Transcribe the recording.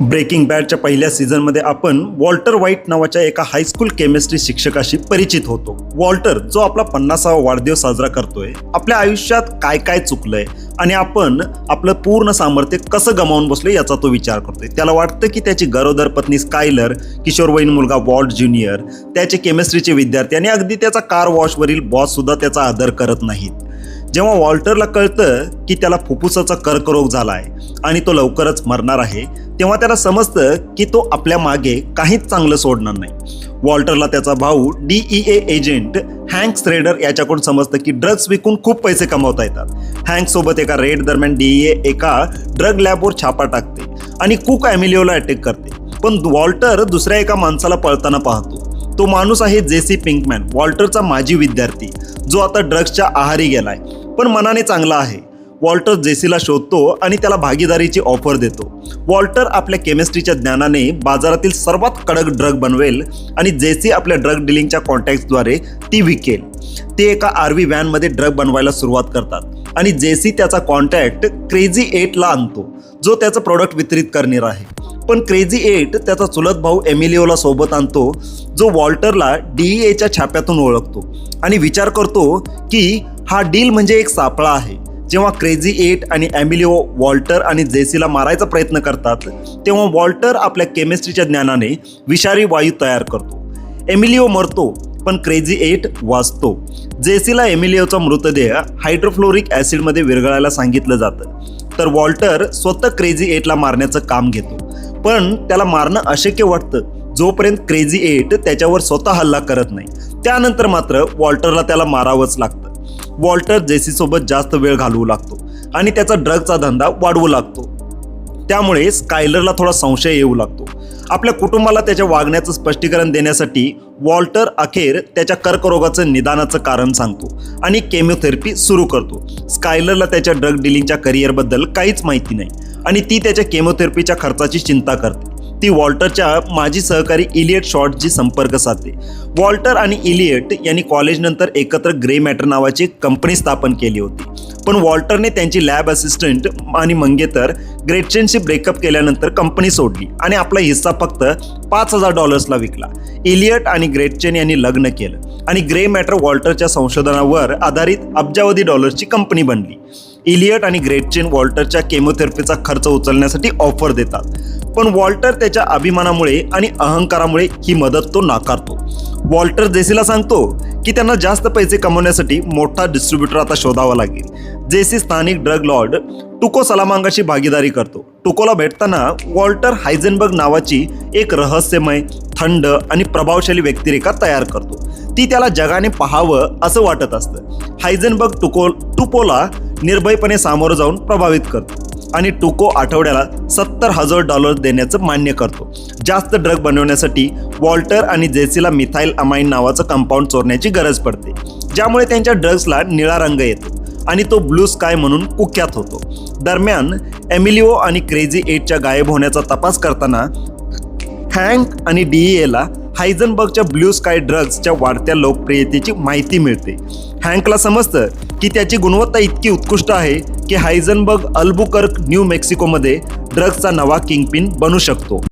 Breaking बॅडच्या पहिल्या सीझनमध्ये आपण वॉल्टर व्हाईट नावाच्या एका हायस्कूल केमिस्ट्री शिक्षकाशी परिचित होतो. वॉल्टर जो आपला पन्नासावा वाढदिवस साजरा करतोय आपल्या आयुष्यात काय काय चुकलंय आणि आपण आपलं पूर्ण सामर्थ्य कसं गमावून बसलोय याचा तो विचार करतोय. त्याला वाटतं की त्याची गरोदर पत्नी स्कायलर किशोरवयीन मुलगा वॉल्ट ज्युनियर त्याचे केमिस्ट्रीचे विद्यार्थी आणि अगदी त्याचा कार वॉशवरील बॉस सुद्धा त्याचा आदर करत नाहीत. जेव्हा वॉल्टरला कळतं की त्याला फुफ्फुसाचा कर्करोग झाला आहे आणि तो लवकरच मरणार आहे तेव्हा त्याला समजतं की तो आपल्या मागे काहीच चांगलं सोडणार नाही. वॉल्टरला त्याचा भाऊ D E A agent Hank raider याच्याकडून समजतं की ड्रग्ज विकून खूप पैसे कमावता येतात. हँक सोबत एका रेड दरम्यान डीईए एका ड्रग लॅबवर छापा टाकते आणि कुक ॲमिलिओला अटॅक करते. पण वॉल्टर दुसऱ्या एका माणसाला पळताना पाहतो. तो माणूस आहे जेसी पिंकमॅन वॉल्टरचा माजी विद्यार्थी जो आता ड्रग्सच्या आहारी गेलाय. पण मनाने चांगला आहे. वॉल्टर जेसीला शोधतो आणि त्याला भागीदारीची ऑफर देतो. वॉल्टर आपल्या केमिस्ट्रीच्या ज्ञानाने बाजारातील सर्वात कडक ड्रग बनवेल आणि जेसी आपल्या ड्रग डिलिंगच्या कॉन्टॅक्टद्वारे ती विकेल. ते एका आर व्ही व्हॅनमध्ये ड्रग बनवायला सुरुवात करतात आणि जेसी त्याचा कॉन्टॅक्ट क्रेझी एटला आणतो जो त्याचं प्रोडक्ट वितरित करणार आहे. पण क्रेझी एट त्याचा चुलत भाऊ एमिलिओला सोबत आणतो जो वॉल्टरला डीईएच्या छाप्यातून ओळखतो आणि विचार करतो की हा डील म्हणजे एक सापळा आहे. जेव्हा क्रेझी एट आणि ॲमिलिओ वॉल्टर आणि जेसीला मारायचा प्रयत्न करतात तेव्हा वॉल्टर आपल्या केमिस्ट्रीच्या ज्ञानाने विषारी वायू तयार करतो. एमिलिओ मरतो पण क्रेझी एट वाचतो. जेसीला एमिलिओचा मृतदेह हायड्रोफ्लोरिक ॲसिडमध्ये विरघळायला सांगितलं जातं. तर वॉल्टर स्वतः क्रेझी एटला मारण्याचं काम घेतो. पण त्याला मारणं अशक्य वाटतं जोपर्यंत क्रेझी एट त्याच्यावर स्वतः हल्ला करत नाही. त्यानंतर मात्र वॉल्टरला त्याला मारावंच लागतं. वॉल्टर जेसीसोबत जास्त वेळ घालवू लागतो आणि त्याचा ड्रगचा धंदा वाढवू लागतो. त्यामुळे स्कायलरला थोडा संशय येऊ लागतो. आपल्या कुटुंबाला त्याच्या वागण्याचं स्पष्टीकरण देण्यासाठी वॉल्टर अखेर त्याच्या कर्करोगाचं निदानाचं कारण सांगतो आणि केमिओथेरपी सुरू करतो. स्कायलरला त्याच्या ड्रग डिलिंगच्या करिअरबद्दल काहीच माहिती नाही. आणि ती त्याच्या केमोथेरपीच्या खर्चाची चिंता करते. ती वॉल्टरच्या माजी सहकारी इलियट शॉर्टची संपर्क साधते. वॉल्टर आणि इलियट यांनी कॉलेजनंतर एकत्र ग्रे मॅटर नावाची कंपनी स्थापन केली होती. पण वॉल्टरने त्यांची लॅब असिस्टंट आणि मंगेतर ग्रेटचेनशी ब्रेकअप केल्यानंतर कंपनी सोडली आणि आपला हिस्सा फक्त पाच हजार डॉलर्सला विकला. इलियट आणि ग्रेटचेन यांनी लग्न केलं आणि ग्रे मॅटर वॉल्टरच्या संशोधनावर आधारित अब्जावधी डॉलर्सची कंपनी बनली. इलियट आणि ग्रेटचेन वॉल्टरच्या केमोथेरपीचा खर्च उचलण्यासाठी ऑफर देतात. पण वॉल्टर त्याच्या अभिमानामुळे आणि अहंकारामुळे ही मदत तो नाकारतो. वॉल्टर जेसीला सांगतो की त्यांना जास्त पैसे कमवण्यासाठी मोठा डिस्ट्रीब्युटर आता शोधावा लागेल. जेसी स्थानिक ड्रग लॉर्ड टुको सलामांगाशी भागीदारी करतो. टुकोला भेटताना वॉल्टर हायझनबर्ग नावाची एक रहस्यमय थंड आणि प्रभावशाली व्यक्तिरेखा तयार करतो. ती त्याला जगाने पाहावं असं वाटत असतं. हायझनबर्ग टुको टुपोला निर्भयपणे सामोरं जाऊन प्रभावित करतो आणि टुको आठवड्याला सत्तर हजार डॉलर देण्याचं मान्य करतो. जास्त ड्रग बनवण्यासाठी वॉल्टर आणि जेसीला मिथाईल अमाइन नावाचं कंपाऊंड चोरण्याची गरज पडते. ज्यामुळे त्यांच्या ड्रग्सला निळा रंग येतो आणि तो ब्लू स्काय म्हणून कुख्यात होतो. दरम्यान एमिलिओ आणि क्रेझी एटच्या गायब होण्याचा तपास करताना हँक आणि डीईएला हायझनबर्गच्या ब्ल्यू स्काय ड्रग्सच्या वाढत्या लोकप्रियतेची माहिती मिळते. हँकला समजतं की त्याची गुणवत्ता इतकी उत्कृष्ट आहे की हायझनबर्ग अल्बुकर्क न्यू मेक्सिकोमध्ये ड्रग्सचा नवा किंगपिन बनू शकतो.